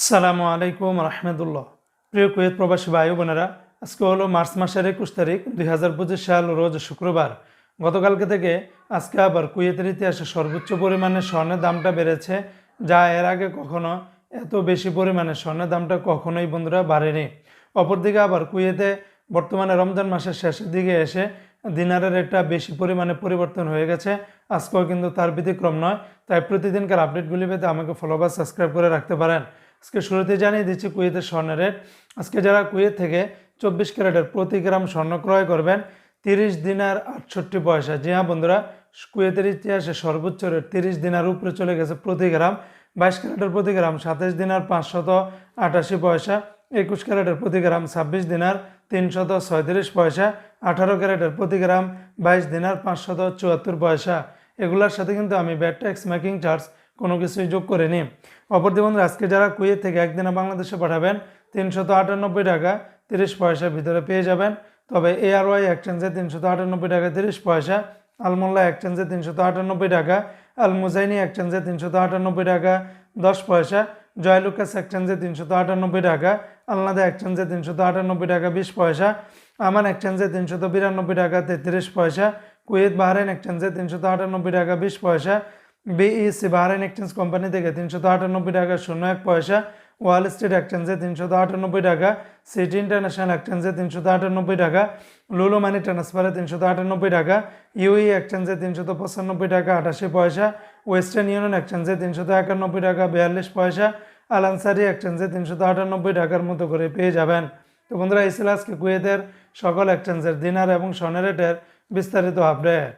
আসসালামু আলাইকুম রহমতুল্লাহ। প্রিয় কুয়েত প্রবাসী ভাই বোনেরা, আজকে হলো মার্চ মাসের একুশ তারিখ, দুই হাজার পঁচিশ সাল, রোজ শুক্রবার। গতকালকে থেকে আজকে আবার কুয়েতের ইতিহাসে সর্বোচ্চ পরিমাণে স্বর্ণের দামটা বেড়েছে, যা এর আগে কখনো এত বেশি পরিমাণে স্বর্ণের দামটা কখনোই বন্ধুরা বাড়েনি। অপরদিকে আবার কুয়েতে বর্তমানে রমজান মাসের শেষের দিকে এসে দিনারের একটা বেশি পরিমাণে পরিবর্তন হয়ে গেছে, আজকেও কিন্তু তার ব্যতিক্রম নয়। তাই প্রতিদিনকার আপডেটগুলি পেতে আমাকে ফলো বা সাবস্ক্রাইব করে রাখতে পারেন। আজকে শুরুতে জানিয়ে দিচ্ছি কুয়েতের স্বর্ণের রেট। আজকে যারা কুয়েত থেকে চব্বিশ ক্যারেটের প্রতি গ্রাম স্বর্ণ ক্রয় করবেন, তিরিশ দিনার আটষট্টি পয়সা। জি হ্যাঁ বন্ধুরা, কুয়েতের ইতিহাসে সর্বোচ্চ রেট তিরিশ দিনার উপরে চলে গেছে প্রতি গ্রাম। বাইশ ক্যারেটের প্রতি গ্রাম সাতাশ দিনার পাঁচশত আটাশি পয়সা। একুশ ক্যারেটের প্রতি গ্রাম ছাব্বিশ দিনার তিনশত ছয়ত্রিশ পয়সা। আঠারো ক্যারেটের প্রতি গ্রাম বাইশ দিনার পাঁচশত চুয়াত্তর পয়সা। এগুলোর সাথে কিন্তু আমি ব্যাট ট্যাক্স মেকিং চার্জ কোনো কিছুই যোগ করিনি অপরদি বন্ধুরা, আজকে যারা কুয়েত থেকে একদিনে বাংলাদেশে পাঠাবেন, তিনশত আটানব্বই টাকা তিরিশ পয়সার ভিতরে পেয়ে যাবেন। তবে এআরওয়াই এক্সচেঞ্জে তিনশত আটানব্বই টাকা তিরিশ পয়সা, আলমোল্লা এক্সচেঞ্জে তিনশত আটানব্বই টাকা আল মুজাইনি এক্সচেঞ্জে তিনশত আটানব্বই টাকা দশ পয়সা, জয়লুকাস এক্সচেঞ্জে তিনশত আটানব্বই টাকা, আলনাদা এক্সচেঞ্জে তিনশত আটানব্বই টাকা বিশ পয়সা, আমান এক্সচেঞ্জে তিনশত বিরানব্বই টাকা তেত্রিশ পয়সা, কুয়েত বাহরাইন এক্সচেঞ্জে তিনশত আটানব্বই টাকা বিশ পয়সা বিইসি বাহরাইন এক্সচেঞ্জ কোম্পানি থেকে তিনশত আটানব্বই টাকা শূন্য, এক পয়সা। ওয়াল স্ট্রিট এক্সচেঞ্জে তিনশত আটানব্বই টাকা সিটি ইন্টারন্যাশনাল এক্সচেঞ্জে তিনশত আটানব্বই টাকা লুলু মানি ট্রান্সফারে তিনশত আটানব্বই টাকা ইউই এক্সচেঞ্জে তিনশত পঁচানব্বই টাকা, আটাশি পয়সা ওয়েস্টার্ন ইউনিয়ন এক্সচেঞ্জে তিনশত একানব্বই টাকা, বিয়াল্লিশ পয়সা আলানসারি এক্সচেঞ্জে তিনশত আটানব্বই টাকার মতো করে পেয়ে যাবেন। তো বন্ধুরা, এই ছিল আজকে কুয়েতের সকল এক্সচেঞ্জের দিনার এবং স্বর্ণের রেটের বিস্তারিত আপডেট